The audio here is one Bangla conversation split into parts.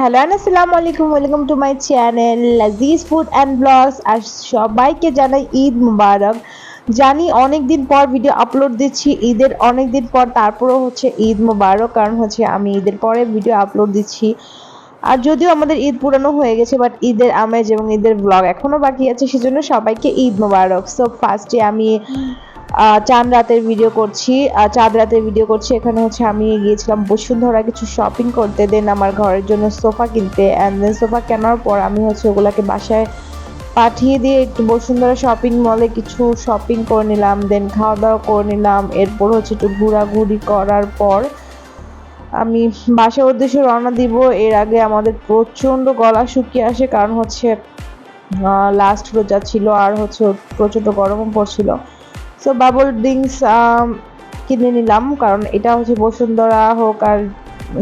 হ্যালো আসসালামু আলাইকুম welcome to my channel Laziz food and vlogs আর সবাইকে জানাই ঈদ মুবারক। জানি অনেক দিন পর ভিডিও আপলোড দিচ্ছি। ঈদের অনেক দিন পর, তারপরেও হচ্ছে ঈদ মুবারক। কারণ হচ্ছে আমি ঈদের পরে ভিডিও আপলোড দিচ্ছি। আর যদিও আমাদের ঈদ পুরানো হয়ে গেছে বাট ঈদের আমেজ এবং ঈদের ব্লগ এখনও বাকি আছে, সেজন্য সবাইকে ঈদ মুবারক। সো ফার্স্টে আমি চাঁদ রাতের ভিডিও করছি। চাঁদ রাতের ভিডিও করছি। এখানে হচ্ছে আমি গিয়েছিলাম বসুন্ধরা কিছু শপিং করতে। দেন আমার ঘরের জন্য সোফা কিনতে। অ্যান্ড দেন সোফা কেনার পর আমি হচ্ছে ওগুলাকে বাসায় পাঠিয়ে দিয়ে একটু বসুন্ধরা শপিং মলে কিছু শপিং করে নিলাম। দেন খাওয়া দাওয়া করে নিলাম। এরপর হচ্ছে একটু ঘোরাঘুরি করার পর আমি বাসার উদ্দেশ্যে রওনা দিব। এর আগে আমাদের প্রচণ্ড গলা শুকিয়ে আসে কারণ হচ্ছে লাস্ট রোজা ছিল আর হচ্ছে প্রচণ্ড গরমও পড়ছিল। সো বাবল ড্রিঙ্কস কিনে নিলাম, কারণ এটা হচ্ছে বসুন্ধরা হোক আর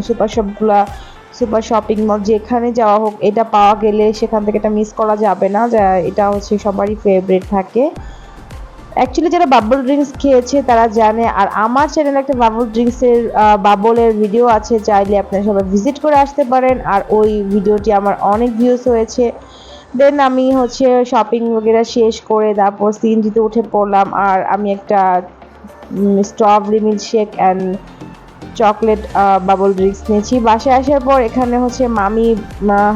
সুপার শপগুলা, সুপার শপিং মল যেখানে যাওয়া হোক, এটা পাওয়া গেলে সেখান থেকে এটা মিস করা যাবে না, যা, এটা হচ্ছে সবারই ফেভারিট থাকে। অ্যাকচুয়ালি যারা বাবল ড্রিঙ্কস খেয়েছে, তারা জানে, আর আমার চ্যানেলে একটা বাবল ড্রিঙ্কসের বাবলের ভিডিও আছে, চাইলে আপনারা সবাই ভিজিট করে আসতে পারেন, আর ওই ভিডিওটি আমার অনেক ভিউজ হয়েছে। দেন আমি হচ্ছে শপিং বগেরা শেষ করে তারপর সিন সিএনজিতে উঠে পড়লাম আর আমি একটা strawberry milkshake and chocolate bubble drinks নিয়েছি। বাসায় আসার পর এখানে হচ্ছে মামি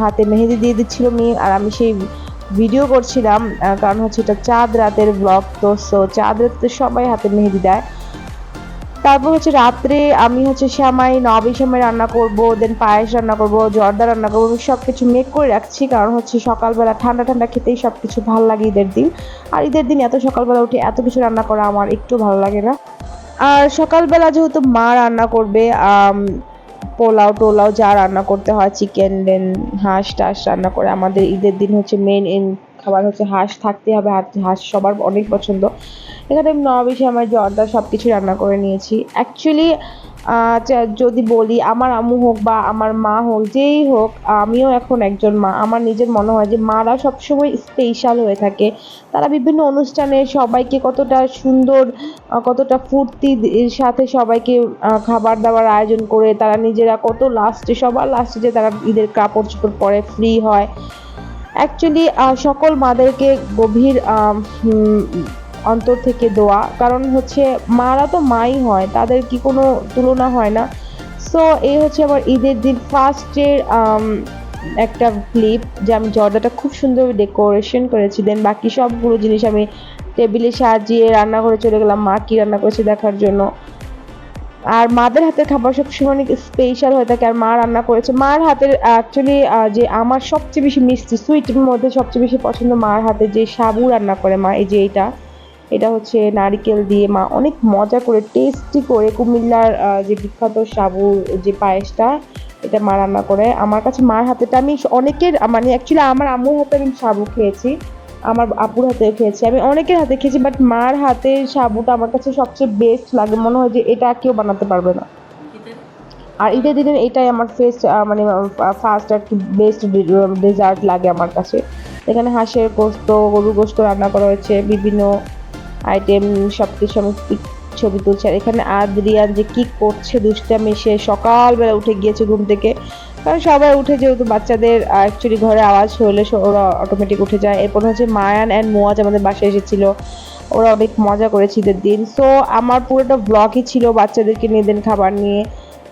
হাতে মেহেদি দিয়ে দিচ্ছিল মেয়ে আর আমি সেই ভিডিও করছিলাম কারণ হচ্ছে এটা চাঁদ রাতের ব্লগ তো সো চাঁদ রাতে সবাই হাতে মেহেদি দেয়। তারপর হচ্ছে রাত্রে আমি হচ্ছে শ্যামাই, নবী শ্যামাই রান্না করব দেন পায়েস রান্না করব, জর্দা রান্না করব, আমি সব কিছু মেক করে রাখছি। কারণ হচ্ছে সকালবেলা ঠান্ডা ঠান্ডা খেতেই সব কিছু ভালো লাগে ঈদের দিন। আর ঈদের দিন এত সকালবেলা উঠে এত কিছু রান্না করা আমার একটু ভালো লাগে না। আর সকালবেলা যেহেতু মা রান্না করবে পোলাও টোলাও যা রান্না করতে হয়, চিকেন দেন হাঁস টাস রান্না করে আমাদের ঈদের দিন হচ্ছে মেন খাবার হচ্ছে হাঁস থাকতে হবে, হাঁস- হাঁস সবার অনেক পছন্দ। এখানে আমি নবাবিশে আমার জর্দা সব কিছু রান্না করে নিয়েছি। অ্যাকচুয়ালি যদি বলি আমার আম্মু হোক বা আমার মা হোক, যেই হোক, আমিও এখন একজন মা। আমার নিজের মনে হয় যে মারা সবসময় স্পেশাল হয়ে থাকে। তারা বিভিন্ন অনুষ্ঠানে সবাইকে কতটা সুন্দর কতটা ফুর্তির সাথে সবাইকে খাবার দাবার আয়োজন করে, তারা নিজেরা কত লাস্টে সবার লাস্টে যে তারা ঈদের কাপড় চোপড় পরে ফ্রি হয়। অ্যাকচুয়ালি সকল মাদেরকে গভীর অন্তর থেকে দোয়া। কারণ হচ্ছে, মারা তো মাই হয়, তাদের কি কোনো তুলনা হয় না। সো এই হচ্ছে আমার ঈদের দিন ফার্স্টের একটা ক্লিপ যে আমি জর্দাটা খুব সুন্দর ডেকোরেশন করেছি। দেন বাকি সবগুলো জিনিস আমি টেবিলে সাজিয়ে রান্না করে চলে গেলাম। মা কি রান্না করেছে দেখার জন্য। আর মাদের হাতের খাবার সবসময় অনেক স্পেশাল হয়ে থাকে, আর মা রান্না করেছে। মার হাতের অ্যাকচুয়ালি যে আমার সবচেয়ে বেশি মিষ্টি সুইটের মধ্যে সবচেয়ে বেশি পছন্দ মার হাতে যে সাবু রান্না করে মা, এই যে এটা। এটা হচ্ছে নারকেল দিয়ে মা অনেক মজা করে টেস্টি করে কুমিল্লার যে বিখ্যাত সাবুর যে পায়েসটা, এটা মা রান্না করে। আমার কাছে মার হাতেটা আমি অনেকের মানে অ্যাকচুয়ালি আমার আম্মুর হাতে আমি সাবু খেয়েছি। আমার আপুর হাতে খেয়েছি। আমি অনেকের হাতে খেয়েছি বাট মার হাতের সাবুটা আমার কাছে সবচেয়ে বেস্ট লাগে। মনে হয় যে এটা কেউ বানাতে পারবে না। আর ঈদের দিনের এটাই আমার ফেস্ট মানে ফার্স্ট আর কি বেস্ট ডেজার্ট লাগে আমার কাছে। এখানে হাঁসের গোস্ত গরুর গোস্ত রান্না করা হয়েছে বিভিন্ন আইটেম সব কিছু আমি ছবি তুলছি। আর এখানে আদ্রিয়ান যে কি করছে দুষ্টামি সে সকালবেলা উঠে গিয়েছে ঘুম থেকে। কারণ সবাই উঠে যেহেতু বাচ্চাদের অ্যাকচুয়ালি ঘরে আওয়াজ হলে ওরা অটোমেটিক উঠে যায়। এরপর হচ্ছে মায়ান অ্যান্ড মোয়াজ আমাদের বাসায় এসেছিল। ওরা অনেক মজা করেছে ঈদের দিন। সো আমার পুরোটা ব্লগই ছিল বাচ্চাদেরকে নিয়ে দিন খাবার নিয়ে।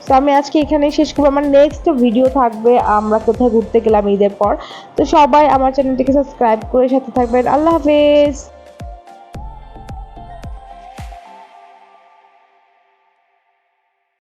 তো আমি আজকে এখানেই শেষ করব। আমার নেক্সট ভিডিও থাকবে, আমরা কোথায় ঘুরতে গেলাম ঈদের পর। তো সবাই আমার চ্যানেলটিকে সাবস্ক্রাইব করে সাথে থাকবেন। আল্লাহ হাফেজ!